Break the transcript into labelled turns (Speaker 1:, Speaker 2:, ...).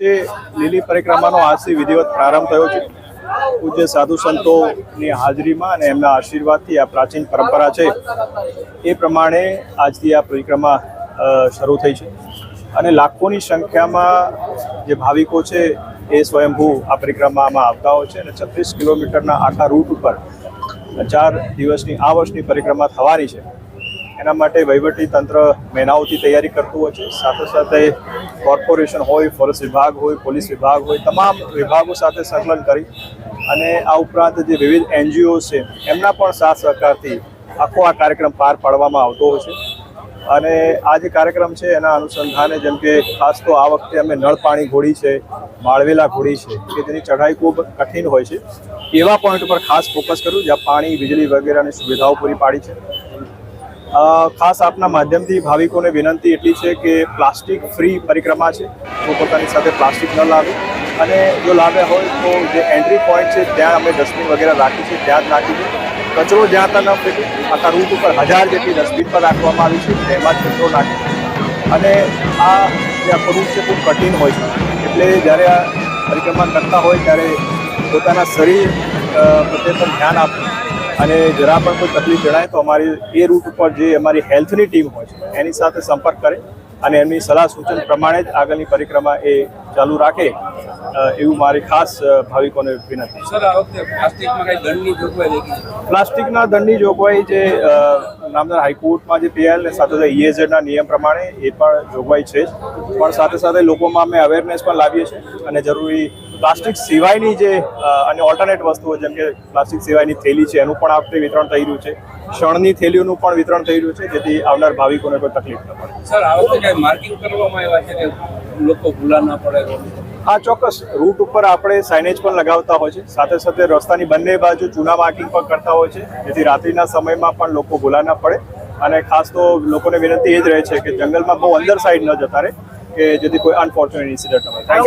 Speaker 1: જે લીલી પરિક્રમાનો આજથી વિધિવત પ્રારંભ થયો છે. પૂજ્ય સાધુ સંતોની હાજરીમાં અને એમના આશીર્વાદથી આ પ્રાચીન પરંપરા છે. એ પ્રમાણે આજથી આ પરિક્રમા શરૂ થઈ છે. અને લાખોની સંખ્યામાં જે ભાવિકો છે એ સ્વયંભૂ આ પરિક્રમામાં આવતા હોય છે અને છત્રીસ કિલોમીટરના આખા રૂટ ઉપર ચાર દિવસની આ વર્ષની પરિક્રમા થવાની છે. એના માટે વહીવટી તંત્ર મહિનાઓથી તૈયારી કરતું હોય છે. સાથે સાથે કોર્પોરેશન હોય, ફોરેસ્ટ વિભાગ હોય, પોલીસ વિભાગ હોય, તમામ વિભાગો સાથે સંકલન કરી અને આ ઉપરાંત જે વિવિધ એનજીઓ છે, એમના પણ સાથ સહકારથી આખો આ કાર્યક્રમ પાર પાડવામાં આવતો હોય છે. અને આ જે કાર્યક્રમ છે, એના અનુસંધાને જેમ કે ખાસ તો આ વખતે અમે નળ પાણી ઘોડી છે, માળવેલા ઘોડી છે, કે જેની ચઢાઈ ખૂબ કઠિન હોય છે. એવા પોઈન્ટ પર ખાસ ફોકસ કર્યું, જ્યાં પાણી, વીજળી વગેરેની સુવિધાઓ પૂરી પાડી છે. ખાસ આપના માધ્યમથી ભાવિકોને વિનંતી એટલી છે કે પ્લાસ્ટિક ફ્રી પરિક્રમા છે. તો પોતાની સાથે પ્લાસ્ટિક ન લાવે. અને જો લાવ્યા હોય તો જે એન્ટ્રી પોઈન્ટ છે, ત્યાં અમે ડસ્ટબિન વગેરે રાખી છે, ત્યાં જ નાખી કચરો જ્યાં ત્યાં ન ફેંકે, આખા રૂટ ઉપર હજાર જેટલી ડસ્ટબિન પર રાખવામાં આવી છે, તેમાં જ કચરો નાખે અને આ જે આખો રૂટ છે, ખૂબ કઠિન હોય છે. એટલે જ્યારે આ પરિક્રમા કરતા હોય, ત્યારે પોતાના શરીર પ્રત્યે પણ ધ્યાન આપવું. અને જરા પણ કોઈ તકલીફ જણાય તો અમારી એ રૂટ ઉપર જે અમારી હેલ્થની ટીમ હોય છે એની સાથે સંપર્ક કરે અને એમની સલાહ સૂચન પ્રમાણે જ આગળની પરિક્રમા એ ચાલુ રાખે એવું મારી ખાસ ભાવિકોને વિનંતી પ્લાસ્ટિકના દંડની જોગવાઈ જે નામદાર હાઈકોર્ટમાં જે પીએલ ને સાથે સાથે ઈએઝેડના નિયમ પ્રમાણે એ પણ જોગવાઈ છે જ. પણ સાથે સાથે લોકોમાં અમે અવેરનેસ પણ લાવીએ છીએ અને જરૂરી પ્લાસ્ટિક સિવાયની જે અને ઓલ્ટરનેટ વસ્તુઓ જેમ કે પ્લાસ્ટિક સિવાયની થેલી છે એનું પણ આ વખતે વિતરણ થઈ રહ્યું છે. શણની થેલીઓનું પણ વિતરણ થઈ રહ્યું છે જેથી આવનાર ભાવિકોને કોઈ તકલીફ ન પડે.
Speaker 2: સર આ વખતે માર્કિંગ કરવામાં આવ્યા છે કે લોકો ભૂલા ના પડે
Speaker 1: હા ચોક્કસ. રૂટ ઉપર આપણે સાઇનેજ પણ લગાવતા હોય છે. સાથે સાથે રસ્તાની બંને બાજુ ચૂના માર્કિંગ પણ કરતા હોય છે જેથી રાત્રિના સમયમાં પણ લોકો ભૂલા ના પડે. અને ખાસ તો લોકોને વિનંતી એ જ રહે છે કે જંગલમાં બહુ અંદર સાઈડ ન જતા રહે કે જેથી કોઈ અનફોર્ચ્યુનેટ ઇન્સિડન્ટ ન થાય